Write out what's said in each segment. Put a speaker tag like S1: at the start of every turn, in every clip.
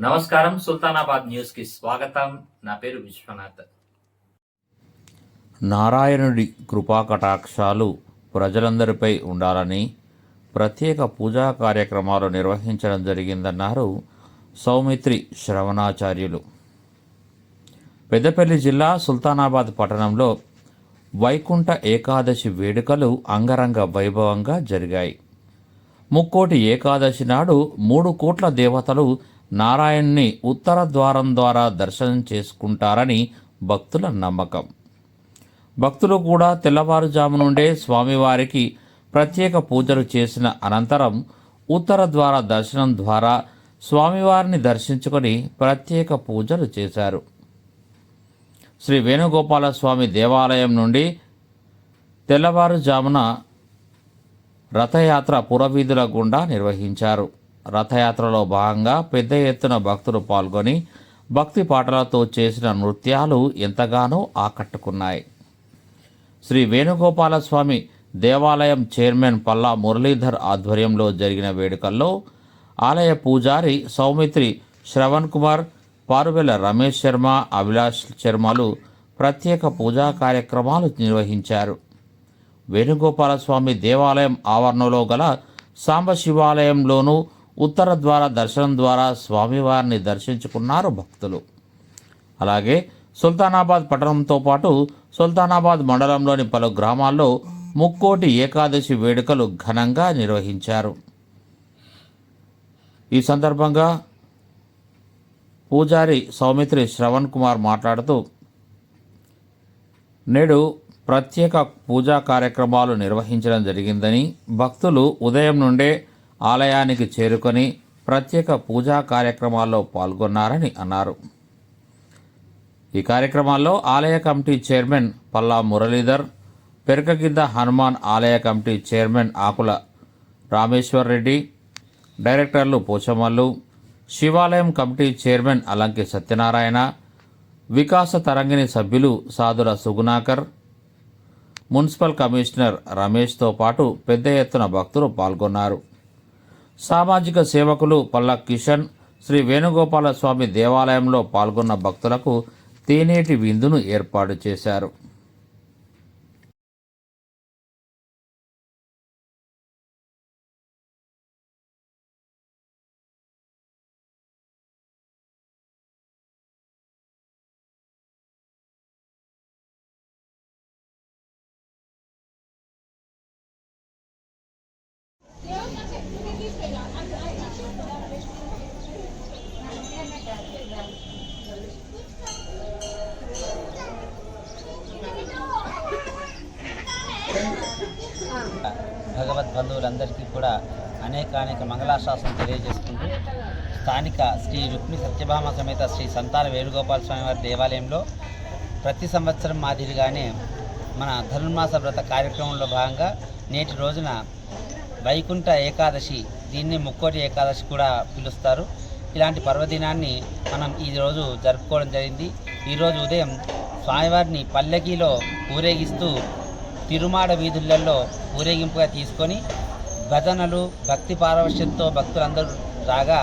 S1: నమస్కారం సుల్తానాబాద్ న్యూస్కి స్వాగతం. నా పేరు విశ్వనాథ్.
S2: నారాయణుడి కృపా కటాక్షాలు ప్రజలందరిపై ఉండాలని ప్రత్యేక పూజా కార్యక్రమాలు నిర్వహించడం జరిగిందన్నారు సౌమిత్రి శ్రవణాచార్యులు. పెద్దపల్లి జిల్లా సుల్తానాబాద్ పట్టణంలో వైకుంఠ ఏకాదశి వేడుకలు అంగరంగ వైభవంగా జరిగాయి. ముక్కోటి ఏకాదశి నాడు మూడు కోట్ల దేవతలు నారాయణ్ణి ఉత్తర ద్వారం ద్వారా దర్శనం చేసుకుంటారని భక్తుల నమ్మకం. భక్తులు కూడా తెల్లవారుజాము నుండే స్వామివారికి ప్రత్యేక పూజలు చేసిన అనంతరం ఉత్తర ద్వార దర్శనం ద్వారా స్వామివారిని దర్శించుకొని ప్రత్యేక పూజలు చేశారు. శ్రీ వేణుగోపాల స్వామి దేవాలయం నుండి తెల్లవారుజామున రథయాత్ర పురవీధుల గుండా నిర్వహించారు. రథయాత్రలో భాగంగా పెద్ద ఎత్తున భక్తులు పాల్గొని భక్తి పాటలతో చేసిన నృత్యాలు ఎంతగానో ఆకట్టుకున్నాయి. శ్రీ వేణుగోపాలస్వామి దేవాలయం చైర్మన్ పల్లా మురళీధర్ ఆధ్వర్యంలో జరిగిన వేడుకల్లో ఆలయ పూజారి సౌమిత్రి శ్రవణ్ కుమార్ పారువెల రమేష్ శర్మ అభిలాష్ శర్మలు ప్రత్యేక పూజా కార్యక్రమాలు నిర్వహించారు. వేణుగోపాలస్వామి దేవాలయం ఆవరణలో గల సాంబశివాలయంలోనూ ఉత్తర ద్వార దర్శనం ద్వారా స్వామివారిని దర్శించుకున్నారు భక్తులు. అలాగే సుల్తానాబాద్ పట్టణంతో పాటు సుల్తానాబాద్ మండలంలోని పలు గ్రామాల్లో ముక్కోటి ఏకాదశి వేడుకలు ఘనంగా నిర్వహించారు. ఈ సందర్భంగా పూజారి సౌమిత్రి శ్రవణ్ కుమార్ మాట్లాడుతూ నేడు ప్రత్యేక పూజా కార్యక్రమాలు నిర్వహించడం జరిగిందని భక్తులు ఉదయం నుండే ఆలయానికి చేరుకొని ప్రత్యేక పూజా కార్యక్రమాల్లో పాల్గొన్నారని అన్నారు. ఈ కార్యక్రమాల్లో ఆలయ కమిటీ చైర్మన్ పల్లా మురళీధర్ పెరకగిద్ద హనుమాన్ ఆలయ కమిటీ చైర్మన్ ఆకుల రామేశ్వర్ రెడ్డి డైరెక్టర్లు పోచమల్లు శివాలయం కమిటీ చైర్మన్ అలంకి సత్యనారాయణ వికాస తరంగిణి సభ్యులు సాధుల సుగుణాకర్ మున్సిపల్ కమిషనర్ రమేష్తో పాటు పెద్ద ఎత్తున భక్తులు పాల్గొన్నారు. సామాజిక సేవకులు పల్ల కిషన్ శ్రీ వేణుగోపాల స్వామి దేవాలయంలో పాల్గొన్న భక్తులకు తేనేటి విందును ఏర్పాటు చేశారు.
S3: భగవద్ బంధువులందరికీ కూడా అనేక అనేక మంగళాశాసనం తెలియజేసుకుంటూ స్థానిక శ్రీ రుక్మి సత్యభామ సమేత శ్రీ సంతాన వేణుగోపాల స్వామి వారి దేవాలయంలో ప్రతి సంవత్సరం మాదిరిగానే మన ధనుర్మాస వ్రత కార్యక్రమంలో భాగంగా నేటి రోజున వైకుంఠ ఏకాదశి దీన్ని ముక్కోటి ఏకాదశి కూడా పిలుస్తారు. ఇలాంటి పర్వదినాన్ని మనం ఈ రోజు జరుపుకోవడం జరిగింది. ఈరోజు ఉదయం స్వామివారిని పల్లకీలో ఊరేగిస్తూ తిరుమాడ వీధులలో ఊరేగింపుగా తీసుకొని భజనలు భక్తి పారవశ్యంతో భక్తులందరూ రాగా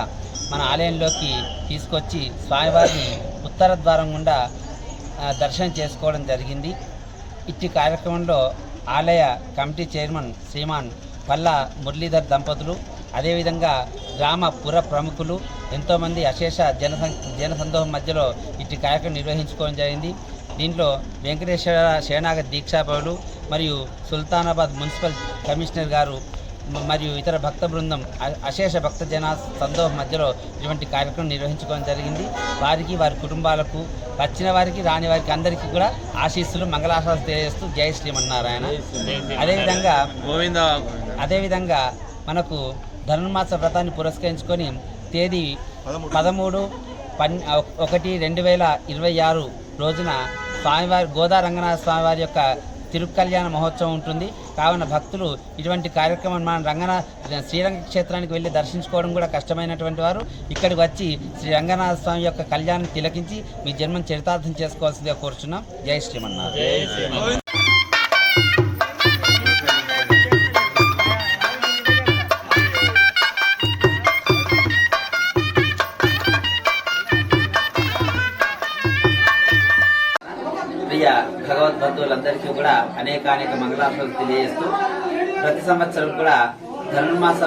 S3: మన ఆలయంలోకి తీసుకొచ్చి స్వామివారిని ఉత్తర ద్వారం గుండా దర్శనం చేసుకోవడం జరిగింది. ఇట్టి కార్యక్రమంలో ఆలయ కమిటీ చైర్మన్ శ్రీమాన్ పల్లా మురళీధర్ దంపతులు అదేవిధంగా గ్రామ పుర ప్రముఖులు ఎంతోమంది అశేష జన జన సందోహం మధ్యలో ఇట్టి కార్యక్రమం నిర్వహించుకోవడం జరిగింది. దీంట్లో వెంకటేశ్వర శేనాగ దీక్షాభవులు మరియు సుల్తానాబాద్ మున్సిపల్ కమిషనర్ గారు మరియు ఇతర భక్త బృందం అశేష భక్త జన సందోహం మధ్యలో ఇటువంటి కార్యక్రమం నిర్వహించుకోవడం జరిగింది. వారికి వారి కుటుంబాలకు వచ్చిన వారికి రాని వారికి అందరికీ కూడా ఆశీస్సులు మంగళాశాలు తెలియజేస్తూ జై శ్రీమన్నారాయణ. అదేవిధంగా అదేవిధంగా మనకు ధనుర్మాస వ్రతాన్ని పురస్కరించుకొని తేదీ పదమూడు. పన్ ఒకటి రెండు వేల ఇరవై ఆరు రోజున స్వామివారి గోదా రంగనాథ స్వామివారి యొక్క తిరుకల్యాణ మహోత్సవం ఉంటుంది. కావున భక్తులు ఇటువంటి కార్యక్రమం మన రంగనాథ శ్రీరంగ క్షేత్రానికి వెళ్ళి దర్శించుకోవడం కూడా కష్టమైనటువంటి వారు. ఇక్కడికి వచ్చి శ్రీ రంగనాథ స్వామి యొక్క కళ్యాణం తిలకించి మీ జన్మను చరితార్థం చేసుకోవాల్సిందిగా కోరుచున్నాం. జై శ్రీమన్నారాయణ కూడా అనేకానేక మంగళాశలు తెలియజేస్తూ ప్రతి సంవత్సరం కూడా ధనుర్మాస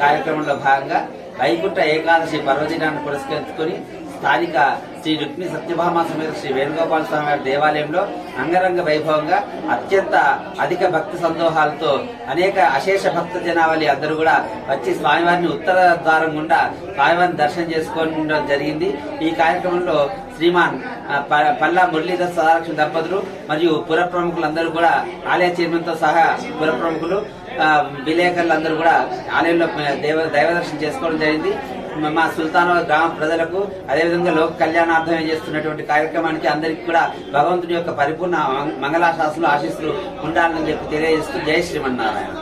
S3: కార్యక్రమంలో భాగంగా వైకుంఠ ఏకాదశి పర్వదినాన్ని పురస్కరించుకొని స్థానిక శ్రీ రుక్మి సత్యభామ సమేత శ్రీ వేణుగోపాల స్వామి వారి దేవాలయంలో అంగరంగ వైభవంగా అత్యంత అధిక భక్తి సందోహాలతో అనేక అశేష భక్త జనావళి అందరూ కూడా వచ్చి స్వామివారిని ఉత్తర ద్వారం గుండా స్వామివారిని దర్శనం చేసుకోవడం జరిగింది. ఈ కార్యక్రమంలో శ్రీమాన్ ప- పల్లా మురళీధర్ సదాలక్ష్మి దంపతులు మరియు పుర ప్రముఖులందరూ కూడా ఆలయ చైర్మన్తో సహా పుర ప్రముఖులు విలేకరులందరూ కూడా ఆలయంలో దేవ దైవదర్శనం చేసుకోవడం జరిగింది. మా సుల్తానాబాద్ గ్రామ ప్రజలకు అదేవిధంగా లోక కళ్యాణార్థమే చేస్తున్నటువంటి కార్యక్రమానికి అందరికీ కూడా భగవంతుని యొక్క పరిపూర్ణ మంగళాశాసనలు ఆశీస్సులు ఉండాలని చెప్పి తెలియజేస్తూ జై శ్రీమన్నారాయణ.